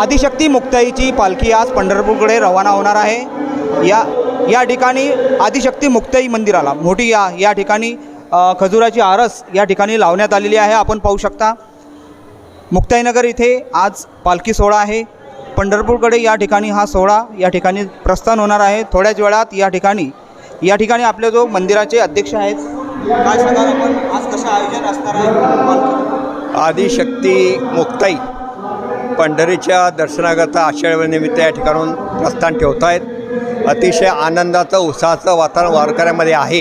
आदिशक्ती मुक्ताईची पालखी आज पंढरपूरकडे रवाना होणार आहे. या या ठिकाणी आदिशक्ती मुक्ताई मंदिराला मोठी या या ठिकाणी खजुराची आरस या ठिकाणी लावण्यात आलेली आहे. आपण पाहू शकता मुक्ताईनगर इथे आज पालखी सोहळा आहे. पंढरपूरकडे या ठिकाणी हा सोहळा या ठिकाणी प्रस्थान होणार आहे. थोड्याच वेळात या ठिकाणी या ठिकाणी आपले जो मंदिराचे अध्यक्ष आहेत काय सांगाल आपण? आज कसं आयोजन असणार आहे? आदिशक्ती मुक्ताई. पंढरीच्या दर्शनाकरता आषाढीनिमित्त या ठिकाणून प्रस्थान ठेवत आहेत अतिशय आनंदाचं उत्साहाचं वातावरण वारकऱ्यामध्ये आहे.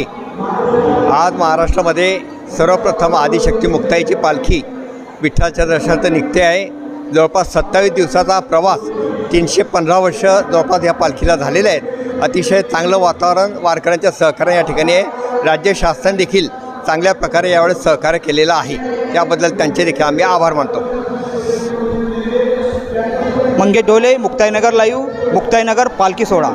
आज महाराष्ट्रामध्ये सर्वप्रथम आदिशक्ती मुक्ताईची पालखी विठ्ठलाच्या दर्शनाचं निघते आहे. जवळपास सत्तावीस दिवसाचा प्रवास तीनशे पंधरा वर्ष जवळपास या पालखीला झालेले आहेत अतिशय चांगलं वातावरण वारकऱ्यांच्या सहकार्य या ठिकाणी आहे. राज्य शासन देखील चांगल्या प्रकारे यावेळेस सहकार्य केलेलं आहे. त्याबद्दल त्यांचे देखील आम्ही आभार मानतो. मंगेश डोले मुक्ताईनगर लाईव्ह मुक्ताईनगर पालखी सोहळा